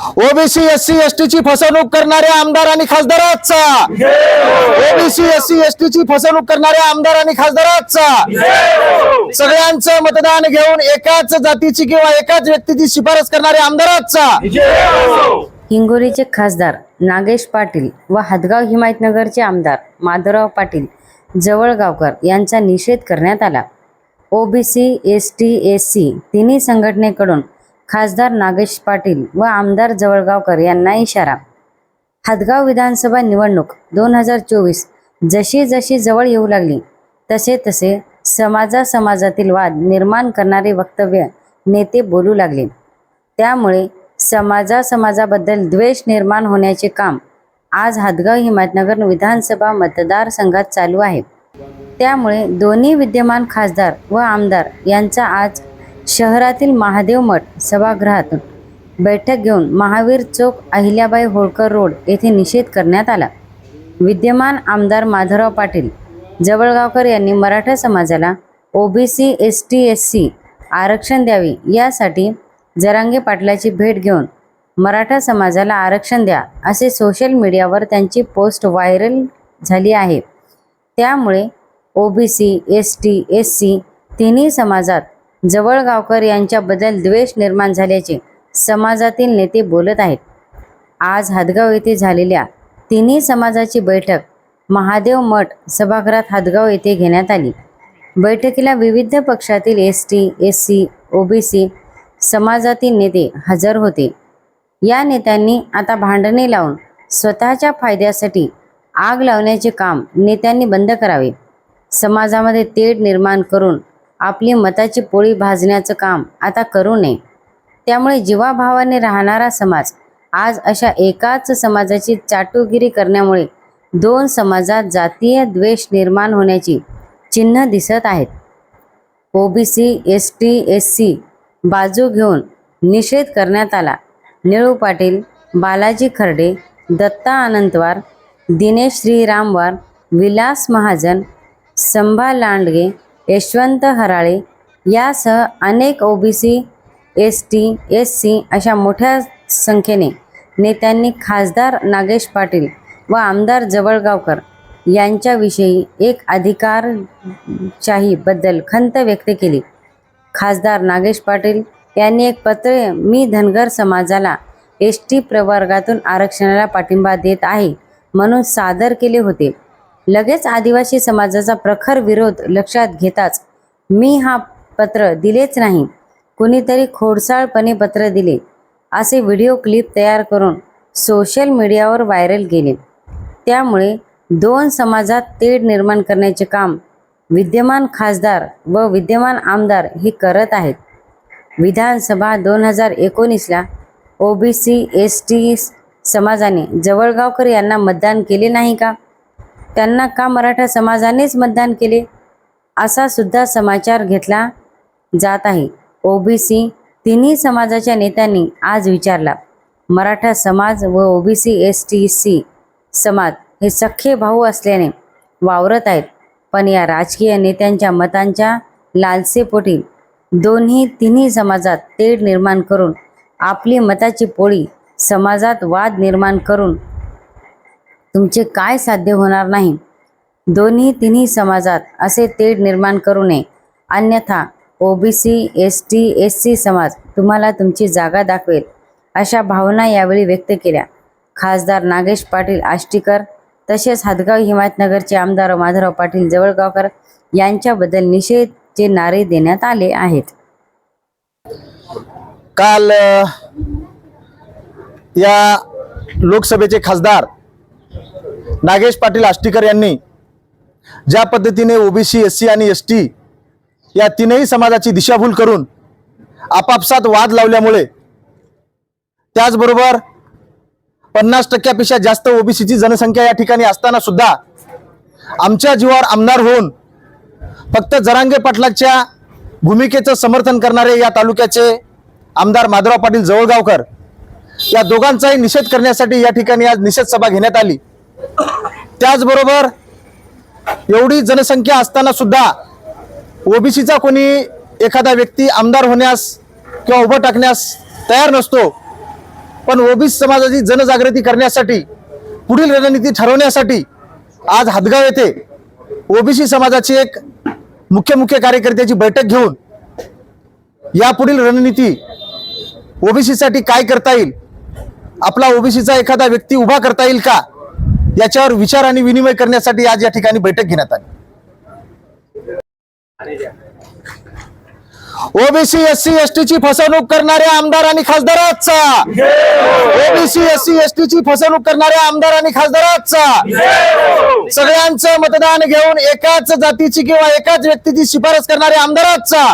OBC SC ST ची फसवणूक करणाऱ्या आमदार आणि खासदारांचा. ओबीसी एससी एसटी ची फसवणूक करणाऱ्या आमदार आणि खासदारांचा. सगळ्यांचं मतदान घेऊन एकाच जातीची किंवा एकाच व्यक्तीची शिफारस करणाऱ्या आमदारांचा. हिंगोलीचे खासदार नागेश पाटील व हदगाव हिमायतनगरचे आमदार माधवराव पाटील जवळगावकर यांचा निषेध करण्यात आला. OBC S T S C तिन्ही संघटनेकडून खासदार नागेश पाटील व आमदार जवळगावकर यांना इशारा. हदगाव विधानसभा निवडणूक दोन हजार चोवीस जशी जशी जवळ येऊ लागली तसे तसे समाजा समाजातील वाद निर्माण करणारे वक्तव्य नेते बोलू लागले. त्यामुळे समाजा समाजाबद्दल द्वेष निर्माण होण्याचे काम आज हदगाव हिमायतनगर विधानसभा मतदारसंघात चालू आहे. त्यामुळे दोन्ही विद्यमान खासदार व आमदार यांचा आज शहरातील महादेव मठ सभागृहातून बैठक घेऊन महावीर चौक अहिल्याबाई होळकर रोड येथे निषेध करण्यात आला. विद्यमान आमदार माधवराव पाटील जवळगावकर यांनी मराठा समाजाला OBC S T S C आरक्षण द्यावे यासाठी जरांगे पाटलाची भेट घेऊन मराठा समाजाला आरक्षण द्या असे सोशल मीडियावर त्यांची पोस्ट व्हायरल झाली आहे. त्यामुळे OBC S T S C तिन्ही समाजात जवळगावकर यांच्याबद्दल द्वेष निर्माण झाल्याचे समाजातील नेते बोलत आहेत. आज हादगाव येथे झालेल्या तिन्ही समाजाची बैठक महादेव मठ सभागृहात हादगाव येथे घेण्यात आली. बैठकीला विविध पक्षातील S T S C OBC समाजातील नेते हजर होते. या नेत्यांनी आता भांडणे लावून स्वतःच्या फायद्यासाठी आग लावण्याचे काम नेत्यांनी बंद करावे. समाजामध्ये तेढ निर्माण करून आपली मताची पोळी भाजण्याचं काम आता करू नये. त्यामुळे जीवाभावाने राहणारा समाज आज अशा एकाच समाजाची चाटुगिरी करण्यामुळे दोन समाजात जातीय द्वेष निर्माण होण्याची चिन्ह दिसत आहेत. OBC S T S C बाजू घेऊन निषेध करण्यात आला. निळू पाटील बालाजी खर्डे दत्ता अनंतवार दिनेश श्रीरामवार विलास महाजन संभा लांडगे यशवंत हराळे यासह अनेक OBC S T S C अशा मोठ्या संख्येने नेत्यांनी खासदार नागेश पाटील व आमदार जवळगावकर यांच्याविषयी एक अधिकारशाहीबद्दल खंत व्यक्त केली. खासदार नागेश पाटील यांनी एक पत्र मी धनगर समाजाला एस टी प्रवर्गातून आरक्षणाला पाठिंबा देत आहे म्हणून सादर केले होते. लगेच आदिवासी समाजाचा प्रखर विरोध लक्षात घेताच मी हा पत्र दिलेच नाही. कुणीतरी खोडसाळपणे पत्र दिले. असे व्हिडिओ क्लिप तयार करून सोशल मीडियावर व्हायरल केले त्यामुळे दोन समाजात तेढ निर्माण करण्याचे काम विद्यमान खासदार व विद्यमान आमदार हे करत आहेत. विधानसभा दोन हजार एकोणीसला ओबीसी एस टी समाजाने जवळगावकर यांना मतदान केले नाही का? त्यांना का मराठा समाजानेच मतदान केले? असा सुद्धा समाचार घेतला जात आहे. ओबीसी तिन्ही समाजाच्या नेत्यांनी आज विचारला मराठा समाज व ओबीसी एस टी सी समाज हे सख्खे भाऊ असल्याने वावरत आहेत. पण या राजकीय नेत्यांच्या मतांच्या लालसेपोटी दोन्ही तिन्ही समाजात तेढ निर्माण करून आपली मताची पोळी समाजात वाद निर्माण करून तुमचे काय साध्य होणार नाही. दोन्ही तिन्ही समाजात असे तेढ निर्माण करू नये. अन्यथा OBC S T S C समाज तुम्हाला तुमची जागा दाखवेल. अशा भावना यावेळी व्यक्त केल्या. खासदार नागेश पाटील आष्टीकर तसेच हदगाव हिमायतनगरचे आमदार माधवराव पाटील जवळगावकर यांच्याबद्दल निषेधचे नारे देण्यात आले आहेत. काल या लोकसभेचे खासदार नागेश पाटील आष्टीकर यांनी ज्या पद्धतीने ओबीसी एस सी आणि एस टी या तीनही समाजाची दिशाभूल करून आपापसात वाद लावल्यामुळे त्याचबरोबर पन्नास टक्क्यापेक्षा जास्त ओबीसीची जनसंख्या या ठिकाणी असताना सुद्धा आमच्या जीवावर आमदार होऊन फक्त जरांगे पाटलाच्या भूमिकेचं समर्थन करणारे या तालुक्याचे आमदार माधवराव पाटील जवळगावकर या दोघांचाही निषेध करण्यासाठी या ठिकाणी आज निषेध सभा घेण्यात आली. त्याचबरोबर एवढी जनसंख्या असताना सुद्धा ओबीसीचा कोणी एखादा व्यक्ती आमदार होण्यास किंवा उभं टाकण्यास तयार नसतो. पण ओबीसी समाजाची जनजागृती करण्यासाठी पुढील रणनीती ठरवण्यासाठी आज हदगाव येथे ओबीसी समाजाची एक मुख्य मुख्य कार्यकर्त्याची बैठक घेऊन यापुढील रणनीती ओबीसीसाठी काय करता येईल? आपला ओबीसीचा एखादा व्यक्ती उभा करता येईल का? याच्यावर विचार आणि विनिमय करण्यासाठी आज या ठिकाणी बैठक घेण्यात आली. ओबीसी एससी एसटी ची फसवणूक करणाऱ्या आमदार आणि खासदाराचा. ओबीसी एससी एसटी ची फसवणूक करणाऱ्या आमदार आणि खासदाराचा. सगळ्यांचं मतदान घेऊन एकाच जातीची किंवा एकाच व्यक्तीची शिफारस करणाऱ्या आमदाराचा.